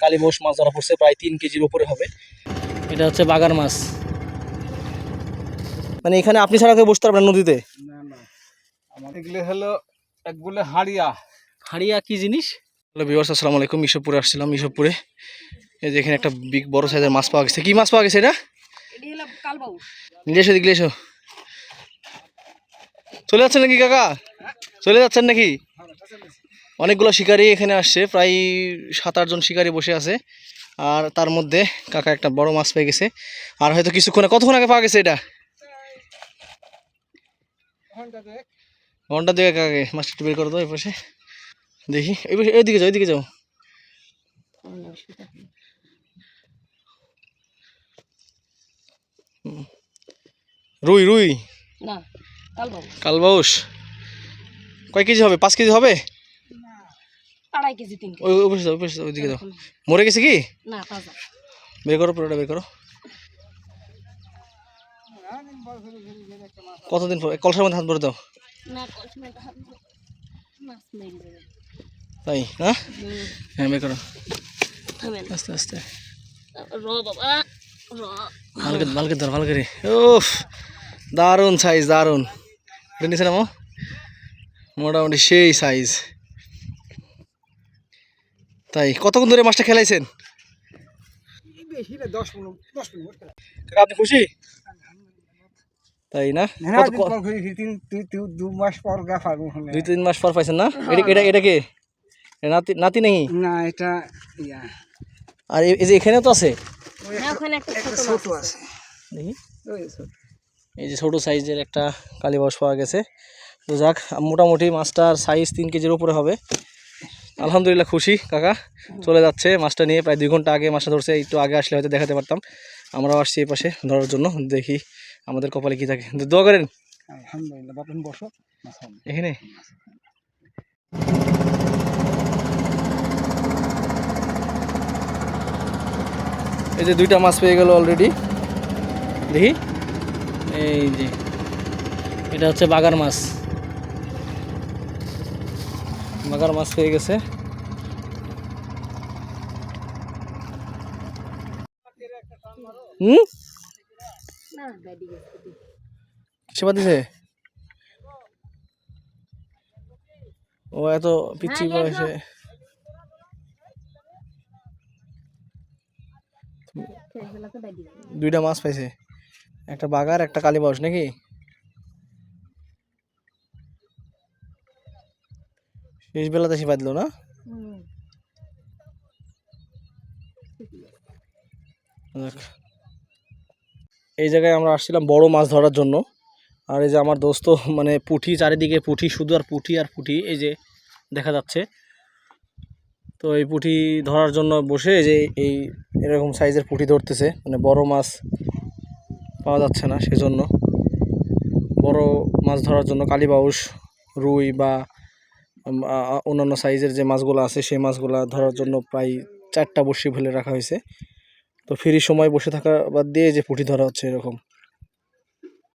কালীবোস মাছ ধরা পড়ছে প্রায় তিন কেজির উপরে হবে। এটা হচ্ছে বাগার মাছ। মানে এখানে আপনি ছাড়া কেউ বসতে পারবেন নদীতে? না না। এগুলো হলো এক বলে হাড়িয়া। হাড়িয়া কি জিনিস? হ্যালো বিভার্স আসসালামু আলাইকুম। ইসবপুরে আসছিলাম ইসবপুরে এই যে এখানে একটা বিগ বড় সাইজের মাছ পাওয়া গেছে। কি মাছ পাওয়া গেছে এটা? নিয়ে এসো দিকে এসো। চলে যাচ্ছেন নাকি কাকা? চলে যাচ্ছেন নাকি? অনেকগুলো শিকারি এখানে আসছে প্রায় সাত আটজন শিকারি বসে আছে। আর তার মধ্যে কাকা একটা বড় মাছ পেয়ে গেছে। আর হয়তো কিছুক্ষণে কতক্ষণ আগে পাওয়া গেছে এটা? ঘণ্টা দুয়েক। আগে। মাছটা একটু বের করে দাও এই পাশে। দেখি। এই পাশে এইদিকে যাও এইদিকে যাও। রুই রুই। কালবাউস। কয় কেজি হবে? পাঁচ কেজি হবে? আড়াই কেজি তিন ওই ওই পাশে যাও ওই পাশে যাও, ওইদিকে যাও মরে গেছে কি? না তাজা। বের করো পুরোটা বের করো। কতদিন পর কলসার মধ্যে হাত ভরে দাও। না কলসিমেন্ট হাত মাছ মেরে তাই হ্যাঁ হ্যাঁ বের করো। আস্তে আস্তে। র বাবা র। ভালো করে ভালো ধর ভালো করে উফ দারুণ সাইজ দারুণ। নিচে নামো। মোটামুটি সেই সাইজ তাই কতক্ষণ ধরে মাছটা খেলাইছেন? কাকা আপনি খুশি? তাই না? দুই তিন মাস পর পাইছেন না? এটা এটা এটা কে? নাতি নাতি নেই? না এটা আর এই এই যে এখানেও তো আছে? হ্যাঁ একটা একটা ছোট ছোট আছে। দেখি। ওই ছোট। এই যে ছোটো সাইজের একটা কালীবাস পাওয়া গেছে। তো যাক মোটামুটি মাছটার সাইজ তিন কেজির উপরে হবে। আলহামদুলিল্লাহ খুশি কাকা। চলে যাচ্ছে মাছটা নিয়ে প্রায় দুই ঘণ্টা আগে মাছটা ধরছে একটু আগে আসলে হয়তো দেখাতে পারতাম। আমরাও আসছি এই পাশে ধরার জন্য দেখি আমাদের কপালে কি থাকে। দোয়া করেন। আলহামদুলিল্লাহ। এখানে? এই যে দুইটা মাছ পেয়ে গেল অলরেডি দেখি। এই যে এটা হচ্ছে বাগার মাছ। বাগার মাছ পেয়ে গেছে। হুম? না গাড়ি সেবা দিছে? ও এত পিচ্ছি হ্যাঁ, বয়সে। দুইটা মাছ পাইছে। একটা বাগার একটা কালী বাউস নাকি? শেষ বেলাতে সে বাঁধলো না? এই জায়গায় আমরা আসছিলাম বড় মাছ ধরার জন্য। আর এই যে আমার দোস্ত মানে পুঁটি চারিদিকে পুঁটি শুধু আর পুঁটি আর পুঁটি এই যে দেখা যাচ্ছে। তো এই পুঁটি ধরার জন্য বসে এই যে এই এরকম সাইজের পুঁটি ধরতেছে। মানে বড় মাছ পাওয়া যাচ্ছে না সেজন্য। বড় মাছ ধরার জন্য কালীবাউস রুই বা অন্যান্য সাইজের যে মাছগুলো আছে, সেই মাছগুলো ধরার জন্য প্রায় চারটা বড়শি ফেলে রাখা হয়েছে। তো ফ্রি সময় বসে থাকা বাদ দিয়ে যে পুঁটি ধরা হচ্ছে এরকম।